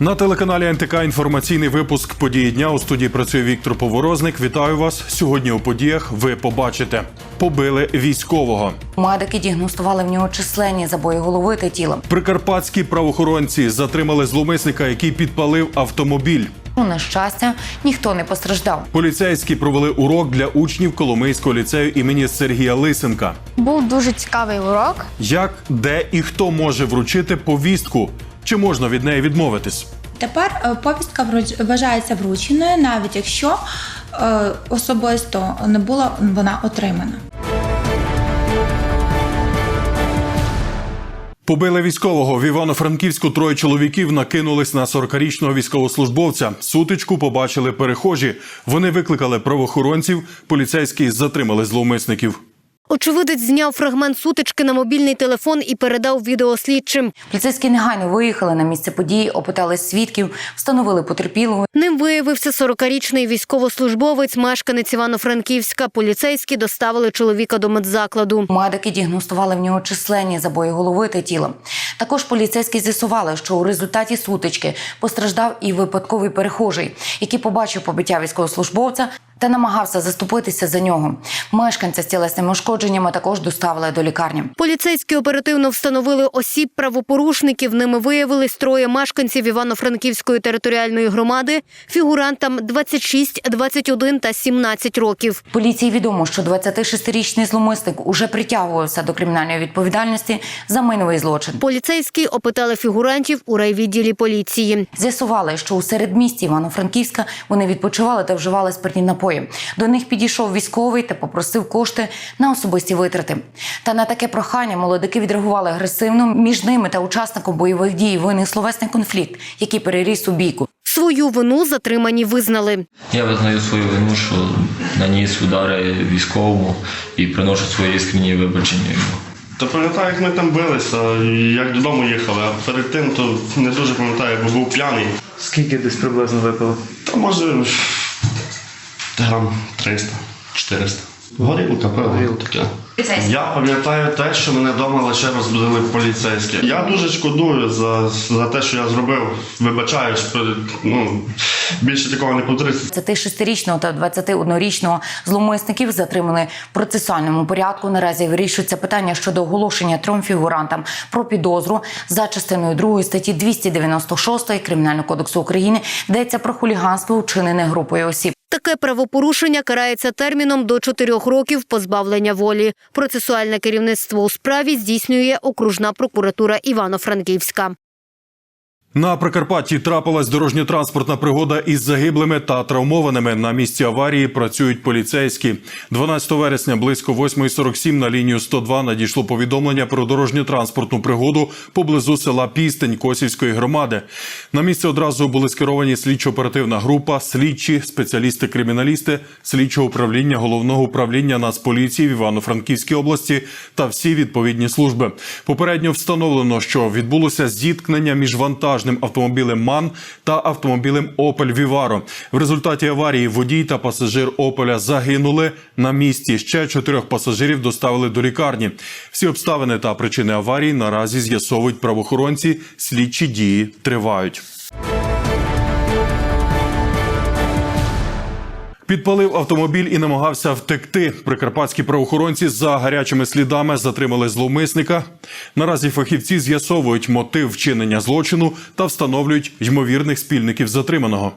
На телеканалі НТК інформаційний випуск події дня у студії працює Віктор Поворозник. Вітаю вас. Сьогодні у подіях ви побачите: побили військового. Медики діагностували в нього численні забої голови та тіла. Прикарпатські правоохоронці затримали зловмисника, який підпалив автомобіль. На щастя, ніхто не постраждав. Поліцейські провели урок для учнів Коломийського ліцею імені Сергія Лисенка. Був дуже цікавий урок. Як, де і хто може вручити повістку? Чи можна від неї відмовитись? Тепер е, повістка вважається врученою, навіть якщо е, особисто не була вона отримана. Побили військового в Івано-Франківську троє чоловіків накинулись на 40-річного військовослужбовця. Сутичку побачили перехожі. Вони викликали правоохоронців. Поліцейські затримали зловмисників. Очевидець зняв фрагмент сутички на мобільний телефон і передав відео слідчим. Поліцейські негайно виїхали на місце події, опитали свідків, встановили потерпілого. Ним виявився 40-річний військовослужбовець, мешканець Івано-Франківська. Поліцейські доставили чоловіка до медзакладу. Медики діагностували в нього численні забої голови та тіла. Також поліцейські з'ясували, що у результаті сутички постраждав і випадковий перехожий, який побачив побиття військовослужбовця та намагався заступитися за нього. Мешканця з тілесними ушкодженнями також доставили до лікарні. Поліцейські оперативно встановили осіб правопорушників. Ними виявились троє мешканців Івано-Франківської територіальної громади, фігурантам 26, 21 та 17 років. Поліції відомо, що 26-річний зломисник уже притягувався до кримінальної відповідальності за майновий злочин. Поліцейські опитали фігурантів у райвідділі поліції. З'ясували, що у середмісті Івано-Франківська вони відпочивали та вживали спиртні напої. До них підійшов військовий та попросив кошти на особисті витрати. Та на таке прохання молодики відреагували агресивно. Між ними та учасником бойових дій виник словесний конфлікт, який переріс у бійку. Свою вину затримані визнали. Я визнаю свою вину, що наніс удари військовому і приношу свої іскренні вибачення йому. Та пам'ятаю, як ми там билися, як додому їхали, а перед тим то не дуже пам'ятаю, бо був п'яний. Скільки десь приблизно випили? Та може грам 300, 400. Горілка, певно, таке. Я пам'ятаю те, що мене вдома лише розбудили поліцейські. Я дуже шкодую за, за те, що я зробив. Вибачаю, що, ну, більше такого не повториться. 26-річного та 21-річного зловмисників затримали в процесуальному порядку. Наразі вирішується питання щодо оголошення трьом фігурантам про підозру за частиною 2 статті 296 Кримінального кодексу України, йдеться про хуліганство, вчинене групою осіб. Таке правопорушення карається терміном до 4 років позбавлення волі. Процесуальне керівництво у справі здійснює окружна прокуратура Івано-Франківська. На Прикарпатті трапилась дорожньо-транспортна пригода із загиблими та травмованими. На місці аварії працюють поліцейські. 12 вересня близько 8.47 на лінію 102 надійшло повідомлення про дорожньо-транспортну пригоду поблизу села Пістень Косівської громади. На місце одразу були скеровані слідчо-оперативна група, слідчі, спеціалісти-криміналісти, слідчого управління головного управління Нацполіції в Івано-Франківській області та всі відповідні служби. Попередньо встановлено, що відбулося зіткнення між вантажним автомобілем МАН та автомобілем Опель Віваро. В результаті аварії водій та пасажир Опеля загинули на місці. Ще чотирьох пасажирів доставили до лікарні. Всі обставини та причини аварії наразі з'ясовують правоохоронці. Слідчі дії тривають. Підпалив автомобіль і намагався втекти. Прикарпатські правоохоронці за гарячими слідами затримали зловмисника. Наразі фахівці з'ясовують мотив вчинення злочину та встановлюють ймовірних спільників затриманого.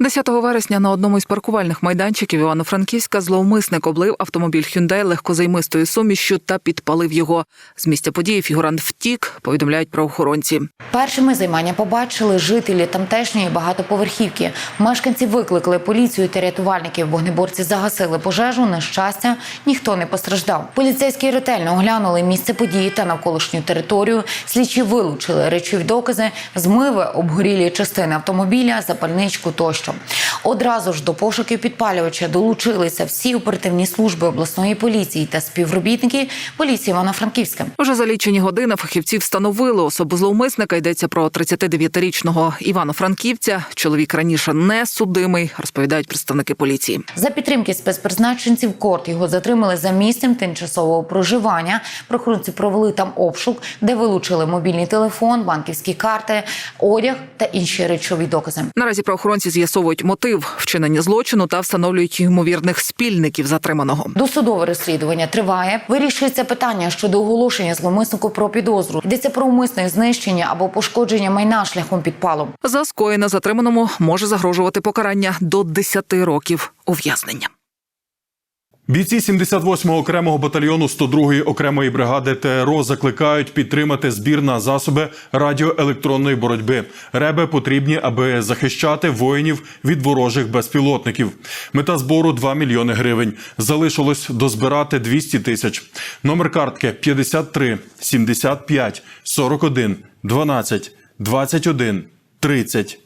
10 вересня на одному із паркувальних майданчиків Івано-Франківська зловмисник облив автомобіль Hyundai легкозаймистою сумішю та підпалив його. З місця події фігурант втік, повідомляють правоохоронці. Першими займання побачили жителі тамтешньої багатоповерхівки. Мешканці викликали поліцію та рятувальників. Вогнеборці загасили пожежу. На щастя, ніхто не постраждав. Поліцейські ретельно оглянули місце події та навколишню територію. Слідчі вилучили речові докази, змиви, обгорілі частини автомобіля, запальничку тощо. Тощо. Одразу ж до пошуків підпалювача долучилися всі оперативні служби обласної поліції та співробітники поліції Івано-Франківська. Вже за лічені години фахівці встановили особу зловмисника. Йдеться про 39-річного Івано-Франківця. Чоловік раніше не судимий, розповідають представники поліції. За підтримки спецпризначенців корт його затримали за місцем тимчасового проживання. Прохоронці провели там обшук, де вилучили мобільний телефон, банківські карти, одяг та інші речові докази. Наразі правоохоронці з'ясовують мотив вчинення злочину та встановлюють ймовірних спільників затриманого. Досудове розслідування триває. Вирішується питання щодо оголошення зломиснику про підозру. Йдеться про умисне знищення або пошкодження майна шляхом підпалу. За скоєне затриманому може загрожувати покарання до 10 років ув'язнення. Бійці 78-го окремого батальйону 102-ї окремої бригади ТРО закликають підтримати збір на засоби радіоелектронної боротьби. Реби потрібні, аби захищати воїнів від ворожих безпілотників. Мета збору 2 мільйони гривень. Залишилось дозбирати 200 тисяч. Номер картки 53 75 41 12 21 30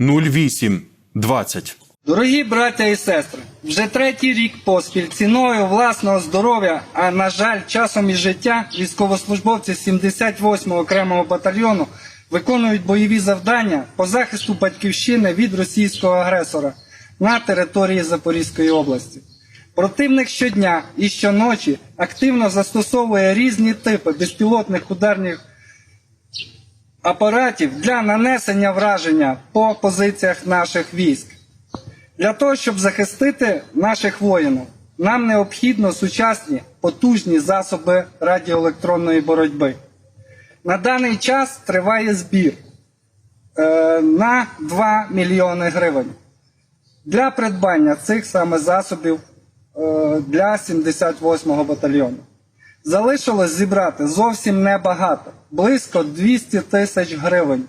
08 20. Дорогі браття і сестри, вже третій рік поспіль ціною власного здоров'я, а на жаль, часом і життя, військовослужбовці 78-го окремого батальйону виконують бойові завдання по захисту батьківщини від російського агресора на території Запорізької області. Противник щодня і щоночі активно застосовує різні типи безпілотних ударних апаратів для нанесення враження по позиціях наших військ. Для того, щоб захистити наших воїнів, нам необхідно сучасні потужні засоби радіоелектронної боротьби. На даний час триває збір е, на 2 мільйони гривень для придбання цих саме засобів е, для 78-го батальйону. Залишилось зібрати зовсім небагато, близько 200 тисяч гривень.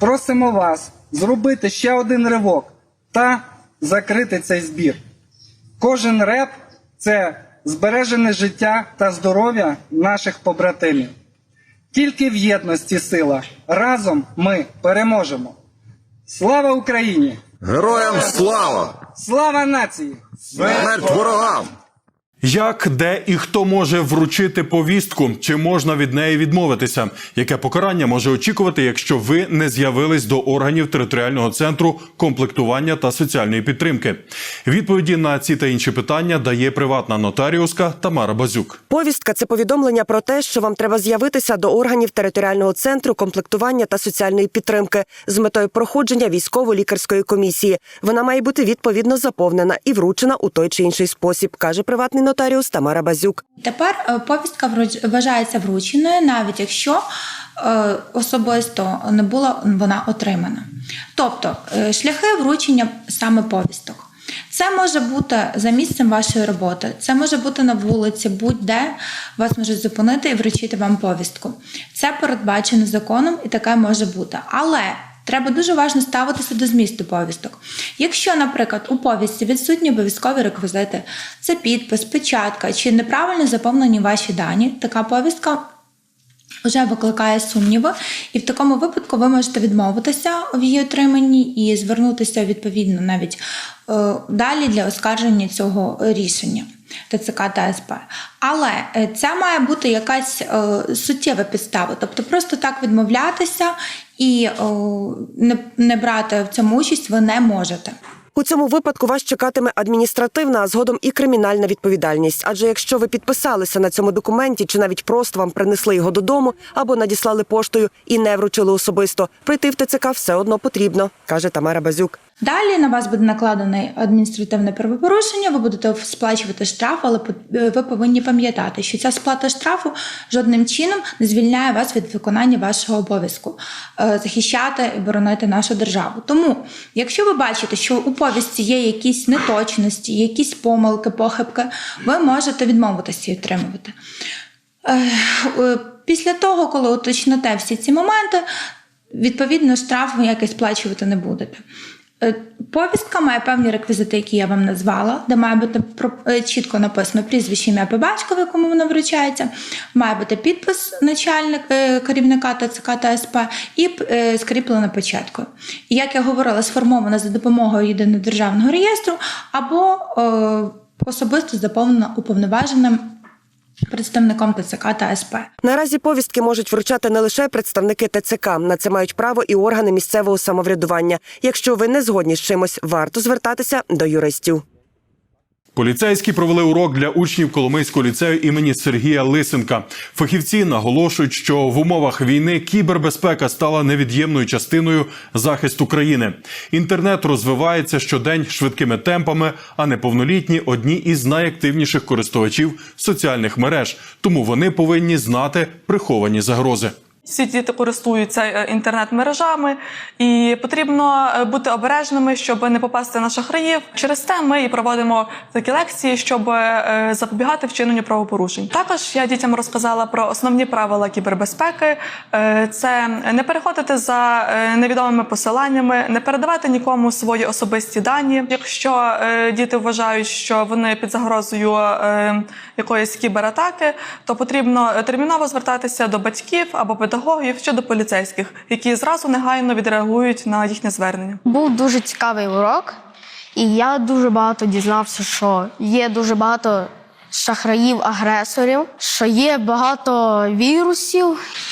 Просимо вас зробити ще один ривок та закрити цей збір. Кожен реп це збережене життя та здоров'я наших побратимів. Тільки в єдності сила. Разом ми переможемо. Слава Україні! Героям слава! Слава нації! Смерть ворогам! Як, де і хто може вручити повістку? Чи можна від неї відмовитися? Яке покарання може очікувати, якщо ви не з'явились до органів територіального центру комплектування та соціальної підтримки? Відповіді на ці та інші питання дає приватна нотаріуска Тамара Базюк. Повістка це повідомлення про те, що вам треба з'явитися до органів територіального центру комплектування та соціальної підтримки з метою проходження військово-лікарської комісії. Вона має бути відповідно заповнена і вручена у той чи інший спосіб, каже приватний нотаріус Тамара Базюк. Тепер е, повістка вважається врученою, навіть якщо е, особисто не була вона отримана. Тобто е, шляхи вручення саме повісток. Це може бути за місцем вашої роботи, це може бути на вулиці, будь-де вас можуть зупинити і вручити вам повістку. Це передбачено законом і таке може бути. Але Треба дуже уважно ставитися до змісту повісток. Якщо, наприклад, у повісті відсутні обов'язкові реквізити, це підпис, печатка чи неправильно заповнені ваші дані, така повістка вже викликає сумніви, і в такому випадку ви можете відмовитися в її отриманні і звернутися відповідно навіть е, далі для оскарження цього рішення. ТЦК та СП. Але е, це має бути якась е, суттєва підстава. Тобто просто так відмовлятися і о, не, не брати в цьому участь ви не можете. У цьому випадку вас чекатиме адміністративна, а згодом і кримінальна відповідальність. Адже якщо ви підписалися на цьому документі, чи навіть просто вам принесли його додому або надіслали поштою і не вручили особисто, прийти в ТЦК все одно потрібно, каже Тамара Базюк. Далі на вас буде накладене адміністративне правопорушення, ви будете сплачувати штраф, але ви повинні пам'ятати, що ця сплата штрафу жодним чином не звільняє вас від виконання вашого обов'язку е, захищати і боронити нашу державу. Тому, якщо ви бачите, що у повісті є якісь неточності, якісь помилки, похибки, ви можете відмовитися і отримувати. Е, Після того, коли уточните всі ці моменти, відповідно штраф ніякий сплачувати не будете. Е, Повістка має певні реквізити, які я вам назвала, де має бути е, чітко написано прізвище ім'я по батькові, кому воно вручається, має бути підпис начальник е, керівника ТЦК та СП і скріплена печаткою. І як я говорила, сформована за допомогою єдиного державного реєстру або особисто заповнена уповноваженим представником ТЦК та СП. Наразі повістки можуть вручати не лише представники ТЦК. На це мають право і органи місцевого самоврядування. Якщо ви не згодні з чимось, варто звертатися до юристів. Поліцейські провели урок для учнів Коломийського ліцею імені Сергія Лисенка. Фахівці наголошують, що в умовах війни кібербезпека стала невід'ємною частиною захисту країни. Інтернет розвивається щодень швидкими темпами, а неповнолітні одні із найактивніших користувачів соціальних мереж. Тому вони повинні знати приховані загрози. Всі діти користуються е, інтернет-мережами, і потрібно е, бути обережними, щоб не попасти на шахраїв. Через те ми і проводимо такі лекції, щоб е, запобігати вчиненню правопорушень. Також я дітям розказала про основні правила кібербезпеки: це не переходити за невідомими посиланнями, не передавати нікому свої особисті дані. Якщо діти вважають, що вони під загрозою якоїсь кібератаки, то потрібно терміново звертатися до батьків або педагогів чи щодо поліцейських, які зразу негайно відреагують на їхнє звернення. Був дуже цікавий урок, і я дуже багато дізнався, що є дуже багато шахраїв-агресорів, що є багато вірусів.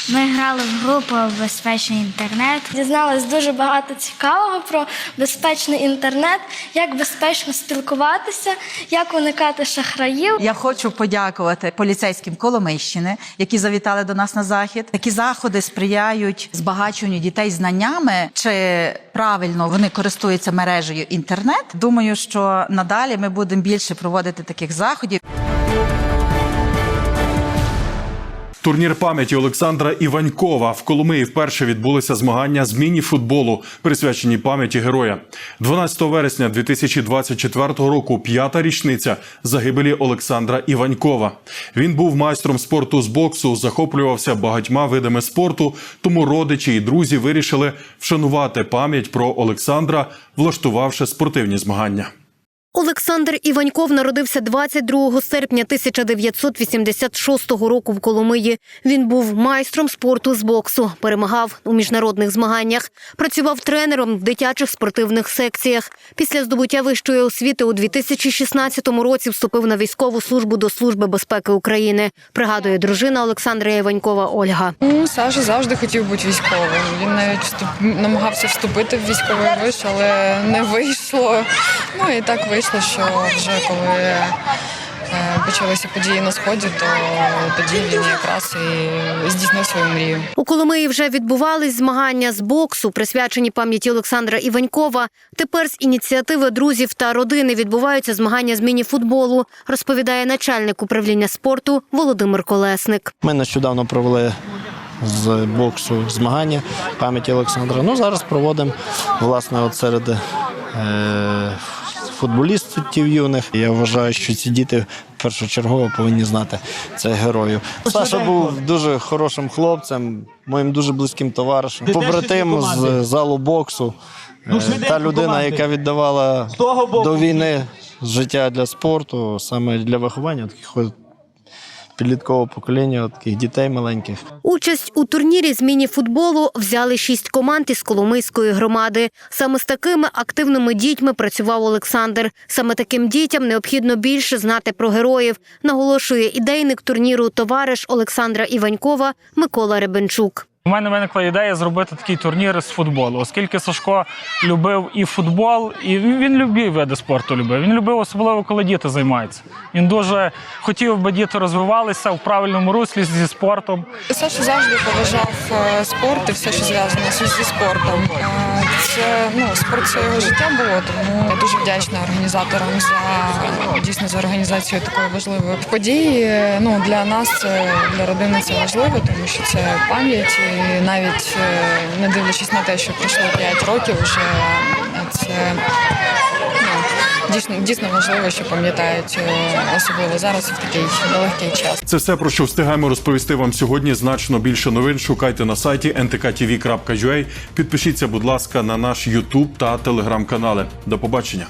Ми грали в групу Безпечний інтернет. Дізналась дуже багато цікавого про безпечний інтернет, як безпечно спілкуватися, як уникати шахраїв. Я хочу подякувати поліцейським Коломийщини, які завітали до нас на захід. Такі заходи сприяють збагаченню дітей знаннями, чи правильно вони користуються мережею інтернет. Думаю, що надалі ми будемо більше проводити таких заходів. Турнір пам'яті Олександра Іванькова в Коломиї вперше відбулися змагання з міні-футболу, присвячені пам'яті героя. 12 вересня 2024 року п'ята річниця загибелі Олександра Іванькова. Він був майстром спорту з боксу, захоплювався багатьма видами спорту. Тому родичі і друзі вирішили вшанувати пам'ять про Олександра, влаштувавши спортивні змагання. Олександр Іваньков народився 22 серпня 1986 року в Коломиї. Він був майстром спорту з боксу, перемагав у міжнародних змаганнях, працював тренером в дитячих спортивних секціях. Після здобуття вищої освіти у 2016 році вступив на військову службу до Служби безпеки України. Пригадує дружина Олександра Іванькова Ольга. Ну, Саша завжди хотів бути військовим. Він навіть намагався вступити в військовий виш, але не вийшло. Ну і так вийшло, що вже коли е, почалися події на сході, то тоді він якраз і здійснив свою мрію. У Коломиї вже відбувались змагання з боксу, присвячені пам'яті Олександра Іванькова. Тепер з ініціативи друзів та родини відбуваються змагання з міні-футболу, розповідає начальник управління спорту Володимир Колесник. Ми нещодавно провели з боксу змагання пам'яті Олександра. Ну зараз проводимо власне от серед е, футболістів юних. Я вважаю, що ці діти першочергово повинні знати це героїв. Саша був дуже хорошим хлопцем, моїм дуже близьким товаришем, побратим з залу боксу. Е, Та людина, яка віддавала до війни життя для спорту, саме для виховання таких підліткового покоління, таких дітей маленьких. Участь у турнірі з міні-футболу взяли шість команд із Коломийської громади. Саме з такими активними дітьми працював Олександр. Саме таким дітям необхідно більше знати про героїв, наголошує ідейник турніру товариш Олександра Іванькова Микола Ребенчук. У мене виникла ідея зробити такий турнір з футболу, оскільки Сашко любив і футбол, і він любив види спорту. Любив. Він любив особливо, коли діти займаються. Він дуже хотів, би діти розвивалися в правильному руслі зі спортом. Саша завжди поважав е, спорт і все, що зв'язано зі спортом. Це ну спорт це його життя було, тому я дуже вдячна організаторам за дійсно за організацію такої важливої події. Ну для нас це для родини це важливо, тому що це пам'ять. І навіть е, не дивлячись на те, що пройшло 5 років, вже це дійсно дійсно важливо, що пам'ятають е, особливо зараз в такий нелегкий час. Це все про що встигаємо розповісти вам сьогодні. Значно більше новин шукайте на сайті ntkTV.ua. Підпишіться, будь ласка, на наш YouTube та телеграм-канали. До побачення.